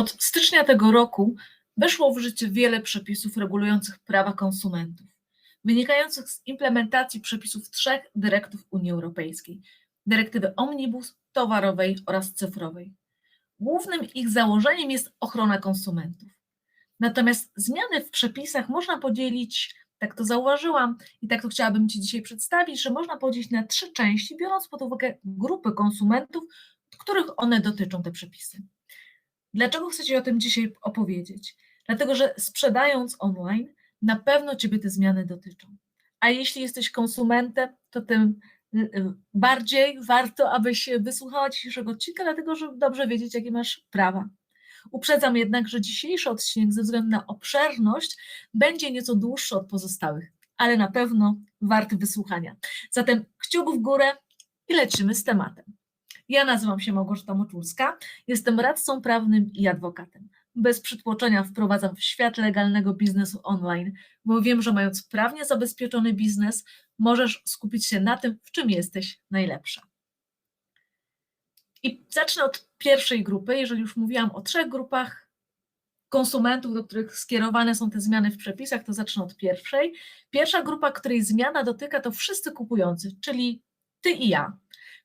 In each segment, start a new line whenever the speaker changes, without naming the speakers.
Od stycznia tego roku weszło w życie wiele przepisów regulujących prawa konsumentów, wynikających z implementacji przepisów trzech dyrektyw Unii Europejskiej: dyrektywy Omnibus, towarowej oraz cyfrowej. Głównym ich założeniem jest ochrona konsumentów. Natomiast zmiany w przepisach można podzielić, tak to zauważyłam i tak to chciałabym Ci dzisiaj przedstawić, że można podzielić na trzy części, biorąc pod uwagę grupy konsumentów, których one dotyczą, te przepisy. Dlaczego chcę Ci o tym dzisiaj opowiedzieć? Dlatego, że sprzedając online, na pewno Ciebie te zmiany dotyczą. A jeśli jesteś konsumentem, to tym y, y, bardziej warto, abyś wysłuchała dzisiejszego odcinka, dlatego że dobrze wiedzieć, jakie masz prawa. Uprzedzam jednak, że dzisiejszy odcinek ze względu na obszerność będzie nieco dłuższy od pozostałych, ale na pewno warty wysłuchania. Zatem kciuk w górę i lecimy z tematem. Ja nazywam się Małgorzata Moczulska, jestem radcą prawnym i adwokatem. Bez przytłoczenia wprowadzam w świat legalnego biznesu online, bo wiem, że mając prawnie zabezpieczony biznes, możesz skupić się na tym, w czym jesteś najlepsza. I zacznę od pierwszej grupy. Jeżeli już mówiłam o trzech grupach konsumentów, do których skierowane są te zmiany w przepisach, to zacznę od pierwszej. Pierwsza grupa, której zmiana dotyka, to wszyscy kupujący, czyli ty i ja.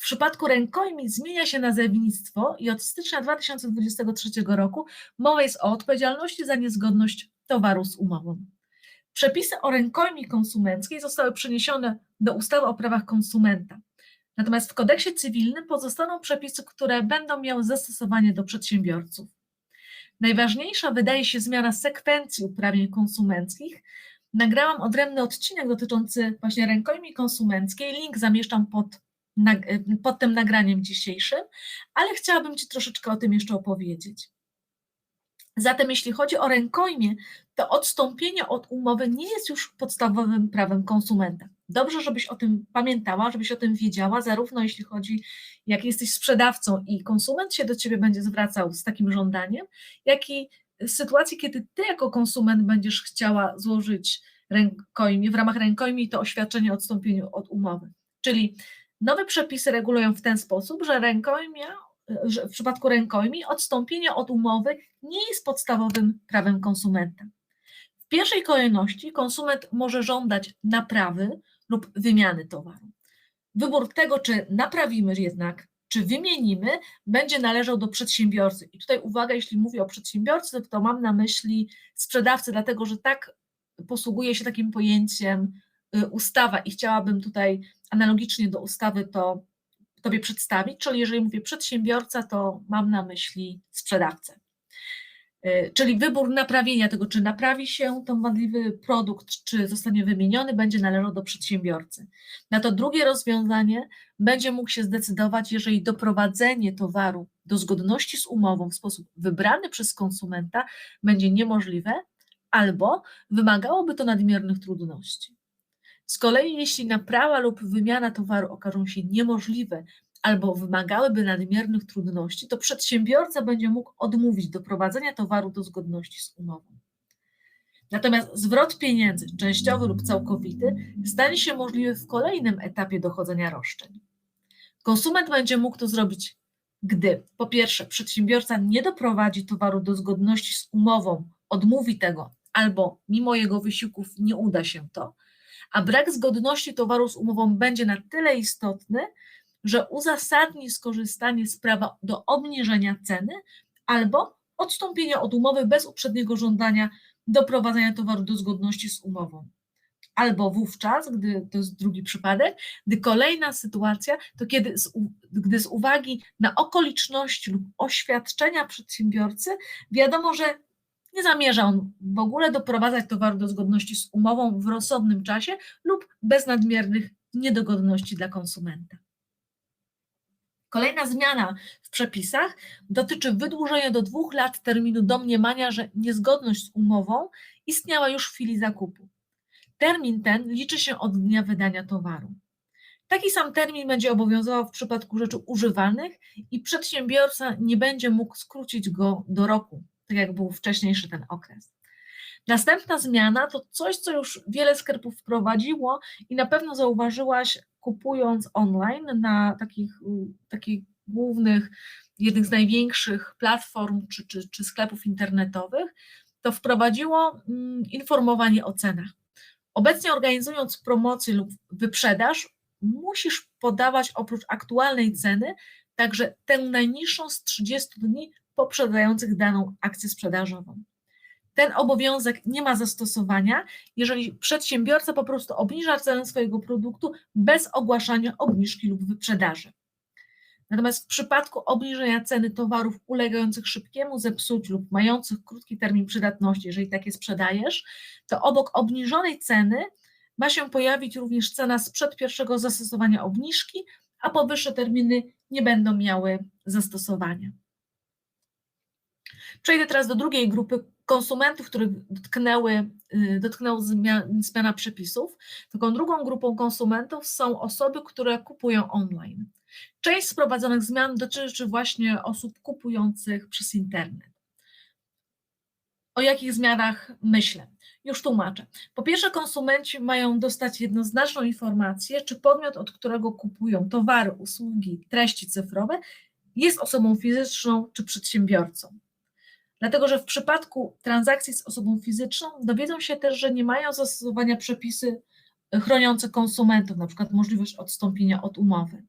W przypadku rękojmi zmienia się nazewnictwo i od stycznia 2023 roku mowa jest o odpowiedzialności za niezgodność towaru z umową. Przepisy o rękojmi konsumenckiej zostały przeniesione do ustawy o prawach konsumenta. Natomiast w kodeksie cywilnym pozostaną przepisy, które będą miały zastosowanie do przedsiębiorców. Najważniejsza wydaje się zmiana sekwencji uprawnień konsumenckich. Nagrałam odrębny odcinek dotyczący właśnie rękojmi konsumenckiej. Link zamieszczam pod pod tym nagraniem dzisiejszym, ale chciałabym Ci troszeczkę o tym jeszcze opowiedzieć. Zatem, jeśli chodzi o rękojmie, to odstąpienie od umowy nie jest już podstawowym prawem konsumenta. Dobrze, żebyś o tym pamiętała, żebyś o tym wiedziała, zarówno jeśli chodzi, jak jesteś sprzedawcą i konsument się do ciebie będzie zwracał z takim żądaniem, jak i w sytuacji, kiedy ty jako konsument będziesz chciała złożyć rękojmie, w ramach rękojmi to oświadczenie o odstąpieniu od umowy. Czyli Nowe przepisy regulują w ten sposób, że rękojmia, że w przypadku rękojmi odstąpienie od umowy nie jest podstawowym prawem konsumenta. W pierwszej kolejności konsument może żądać naprawy lub wymiany towaru. Wybór tego, czy naprawimy jednak, czy wymienimy, będzie należał do przedsiębiorcy. I tutaj uwaga, jeśli mówię o przedsiębiorcy, to mam na myśli sprzedawcy, dlatego że tak posługuje się takim pojęciem ustawa i chciałabym tutaj analogicznie do ustawy to Tobie przedstawić, czyli jeżeli mówię przedsiębiorca, to mam na myśli sprzedawcę. Y, czyli wybór naprawienia tego, czy naprawi się ten wadliwy produkt, czy zostanie wymieniony, będzie należał do przedsiębiorcy. Na to drugie rozwiązanie będzie mógł się zdecydować, jeżeli doprowadzenie towaru do zgodności z umową w sposób wybrany przez konsumenta będzie niemożliwe, albo wymagałoby to nadmiernych trudności. Z kolei jeśli naprawa lub wymiana towaru okażą się niemożliwe albo wymagałyby nadmiernych trudności, to przedsiębiorca będzie mógł odmówić doprowadzenia towaru do zgodności z umową. Natomiast zwrot pieniędzy, częściowy lub całkowity, stanie się możliwy w kolejnym etapie dochodzenia roszczeń. Konsument będzie mógł to zrobić, gdy po pierwsze przedsiębiorca nie doprowadzi towaru do zgodności z umową, odmówi tego, albo mimo jego wysiłków nie uda się to, a brak zgodności towaru z umową będzie na tyle istotny, że uzasadni skorzystanie z prawa do obniżenia ceny albo odstąpienia od umowy bez uprzedniego żądania doprowadzenia towaru do zgodności z umową. Albo wówczas, gdy to jest drugi przypadek, gdy kolejna sytuacja, to kiedy z, gdy z uwagi na okoliczności lub oświadczenia przedsiębiorcy wiadomo, że nie zamierza on w ogóle doprowadzać towaru do zgodności z umową w rozsądnym czasie lub bez nadmiernych niedogodności dla konsumenta. Kolejna zmiana w przepisach dotyczy wydłużenia do dwóch lat terminu domniemania, że niezgodność z umową istniała już w chwili zakupu. Termin ten liczy się od dnia wydania towaru. Taki sam termin będzie obowiązywał w przypadku rzeczy używanych i przedsiębiorca nie będzie mógł skrócić go do roku tak jak był wcześniejszy ten okres. Następna zmiana to coś, co już wiele sklepów wprowadziło i na pewno zauważyłaś kupując online na takich, takich głównych jednych z największych platform czy, czy, czy sklepów internetowych, to wprowadziło mm, informowanie o cenach. Obecnie organizując promocję lub wyprzedaż, musisz podawać oprócz aktualnej ceny także tę najniższą z 30 dni poprzedzających daną akcję sprzedażową. Ten obowiązek nie ma zastosowania, jeżeli przedsiębiorca po prostu obniża cenę swojego produktu bez ogłaszania obniżki lub wyprzedaży. Natomiast w przypadku obniżenia ceny towarów ulegających szybkiemu zepsuciu lub mających krótki termin przydatności, jeżeli takie sprzedajesz, to obok obniżonej ceny ma się pojawić również cena sprzed pierwszego zastosowania obniżki, a powyższe terminy nie będą miały zastosowania. Przejdę teraz do drugiej grupy konsumentów, których dotknęły, y, dotknęło zmiana przepisów. Taką drugą grupą konsumentów są osoby, które kupują online. Część z wprowadzonych zmian dotyczy właśnie osób kupujących przez internet. O jakich zmianach myślę? Już tłumaczę. Po pierwsze, konsumenci mają dostać jednoznaczną informację, czy podmiot, od którego kupują towary, usługi, treści cyfrowe, jest osobą fizyczną czy przedsiębiorcą. Dlatego, że w przypadku transakcji z osobą fizyczną dowiedzą się też, że nie mają zastosowania przepisy chroniące konsumentów, na przykład możliwość odstąpienia od umowy.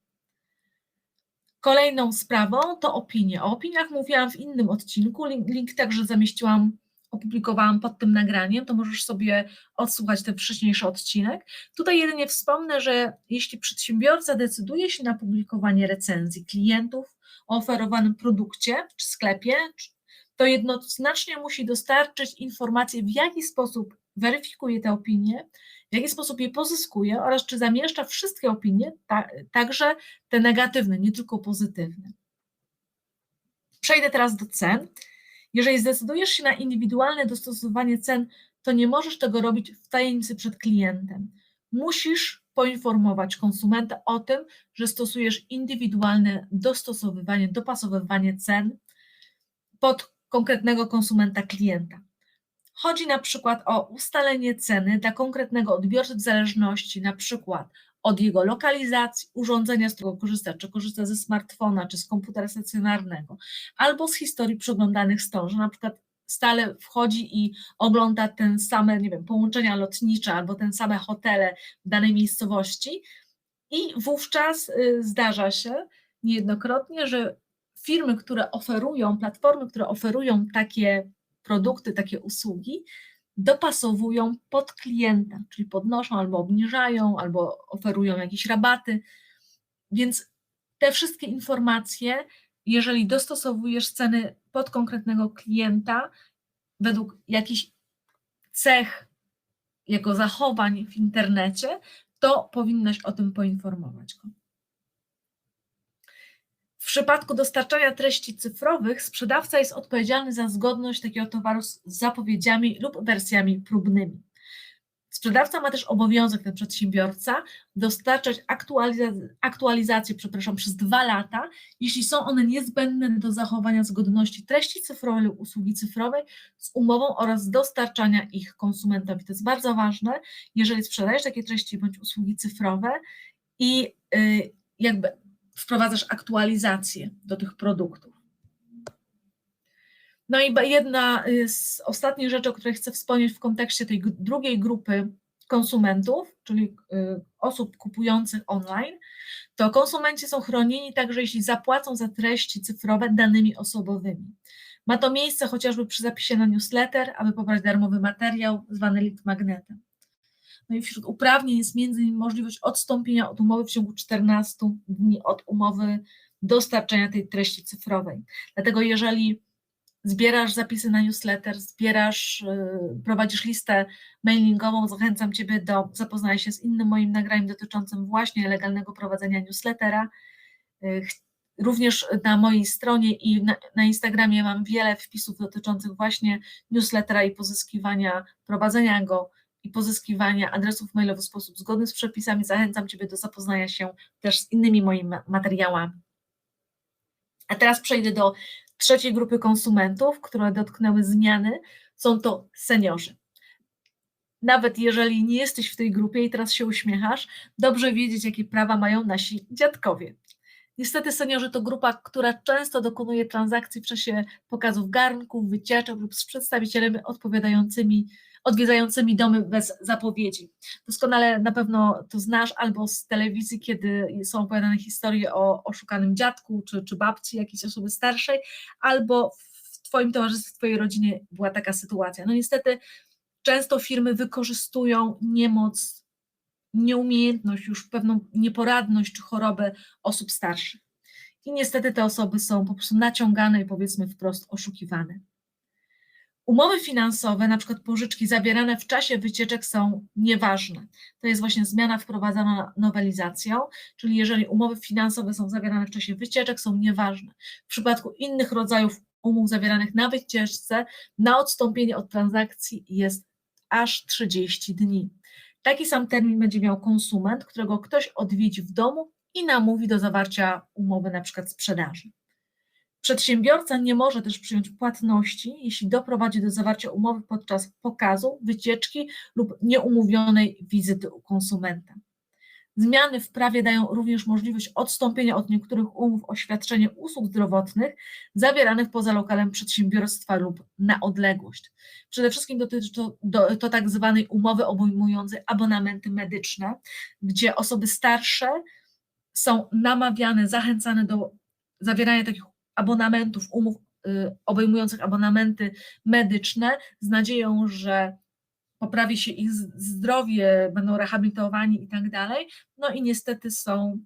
Kolejną sprawą to opinie. O opiniach mówiłam w innym odcinku. Link, link także zamieściłam, opublikowałam pod tym nagraniem, to możesz sobie odsłuchać ten wcześniejszy odcinek. Tutaj jedynie wspomnę, że jeśli przedsiębiorca decyduje się na publikowanie recenzji klientów o oferowanym produkcie czy sklepie, to jednoznacznie musi dostarczyć informacje, w jaki sposób weryfikuje te opinie, w jaki sposób je pozyskuje oraz czy zamieszcza wszystkie opinie, ta, także te negatywne, nie tylko pozytywne. Przejdę teraz do cen. Jeżeli zdecydujesz się na indywidualne dostosowanie cen, to nie możesz tego robić w tajemnicy przed klientem. Musisz poinformować konsumenta o tym, że stosujesz indywidualne dostosowywanie, dopasowywanie cen pod konkretnego konsumenta klienta. Chodzi na przykład o ustalenie ceny dla konkretnego odbiorcy w zależności na przykład od jego lokalizacji, urządzenia, z którego korzysta, czy korzysta ze smartfona, czy z komputera stacjonarnego, albo z historii przeglądanych stron, że na przykład stale wchodzi i ogląda ten same, nie wiem, połączenia lotnicze albo ten same hotele w danej miejscowości i wówczas y, zdarza się niejednokrotnie, że firmy, które oferują, platformy, które oferują takie produkty, takie usługi, dopasowują pod klienta, czyli podnoszą albo obniżają, albo oferują jakieś rabaty. Więc te wszystkie informacje, jeżeli dostosowujesz ceny pod konkretnego klienta, według jakichś cech jego zachowań w internecie, to powinnaś o tym poinformować go. Przypadku dostarczania treści cyfrowych sprzedawca jest odpowiedzialny za zgodność takiego towaru z zapowiedziami lub wersjami próbnymi. Sprzedawca ma też obowiązek, ten przedsiębiorca, dostarczać aktualiz- aktualizacje przepraszam, przez dwa lata, jeśli są one niezbędne do zachowania zgodności treści cyfrowej lub usługi cyfrowej z umową oraz dostarczania ich konsumentowi. To jest bardzo ważne, jeżeli sprzedajesz takie treści bądź usługi cyfrowe i yy, jakby wprowadzasz aktualizację do tych produktów. No i jedna z ostatnich rzeczy, o której chcę wspomnieć w kontekście tej drugiej grupy konsumentów, czyli y, osób kupujących online, to konsumenci są chronieni także, jeśli zapłacą za treści cyfrowe danymi osobowymi. Ma to miejsce chociażby przy zapisie na newsletter, aby pobrać darmowy materiał zwany lead magnetem. No i wśród uprawnień jest między innymi możliwość odstąpienia od umowy w ciągu 14 dni od umowy dostarczenia tej treści cyfrowej. Dlatego jeżeli zbierasz zapisy na newsletter, zbierasz, y, prowadzisz listę mailingową, zachęcam Ciebie do zapoznania się z innym moim nagraniem dotyczącym właśnie legalnego prowadzenia newslettera. Y, również na mojej stronie i na, na, Instagramie mam wiele wpisów dotyczących właśnie newslettera i pozyskiwania, prowadzenia go i pozyskiwania adresów mailowych w sposób zgodny z przepisami. Zachęcam Ciebie do zapoznania się też z innymi moimi materiałami. A teraz przejdę do trzeciej grupy konsumentów, które dotknęły zmiany. Są to seniorzy. Nawet jeżeli nie jesteś w tej grupie i teraz się uśmiechasz, dobrze wiedzieć, jakie prawa mają nasi dziadkowie. Niestety seniorzy to grupa, która często dokonuje transakcji w czasie pokazów garnków, wycieczek lub z przedstawicielami odpowiadającymi, odwiedzającymi domy bez zapowiedzi. Doskonale na pewno to znasz albo z telewizji, kiedy są opowiadane historie o oszukanym dziadku czy, czy babci jakiejś osoby starszej, albo w Twoim towarzystwie, w Twojej rodzinie była taka sytuacja. No niestety często firmy wykorzystują niemoc, nieumiejętność, już pewną nieporadność czy chorobę osób starszych. I niestety te osoby są po prostu naciągane i powiedzmy wprost oszukiwane. Umowy finansowe, na przykład pożyczki zawierane w czasie wycieczek są nieważne. To jest właśnie zmiana wprowadzana nowelizacją, czyli jeżeli umowy finansowe są zawierane w czasie wycieczek, są nieważne. W przypadku innych rodzajów umów zawieranych na wycieczce, na odstąpienie od transakcji jest aż 30 dni. Taki sam termin będzie miał konsument, którego ktoś odwiedzi w domu i namówi do zawarcia umowy na przykład sprzedaży. Przedsiębiorca nie może też przyjąć płatności, jeśli doprowadzi do zawarcia umowy podczas pokazu, wycieczki lub nieumówionej wizyty u konsumenta. Zmiany w prawie dają również możliwość odstąpienia od niektórych umów o świadczenie usług zdrowotnych zawieranych poza lokalem przedsiębiorstwa lub na odległość. Przede wszystkim dotyczy to, do, to tak zwanej umowy obejmującej abonamenty medyczne, gdzie osoby starsze są namawiane, zachęcane do zawierania takich abonamentów, umów y, obejmujących abonamenty medyczne z nadzieją, że poprawi się ich zdrowie, będą rehabilitowani i tak dalej. No i niestety są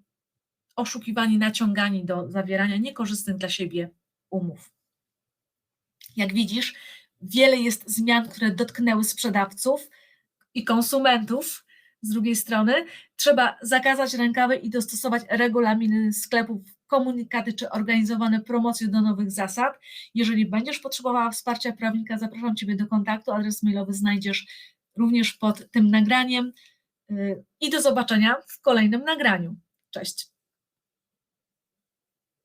oszukiwani, naciągani do zawierania niekorzystnych dla siebie umów. Jak widzisz, wiele jest zmian, które dotknęły sprzedawców i konsumentów. Z drugiej strony, trzeba zakazać rękawy i dostosować regulaminy sklepów, komunikaty czy organizowane promocje do nowych zasad. Jeżeli będziesz potrzebowała wsparcia prawnika, zapraszam Ciebie do kontaktu. Adres mailowy znajdziesz również pod tym nagraniem. Yy, I do zobaczenia w kolejnym nagraniu. Cześć.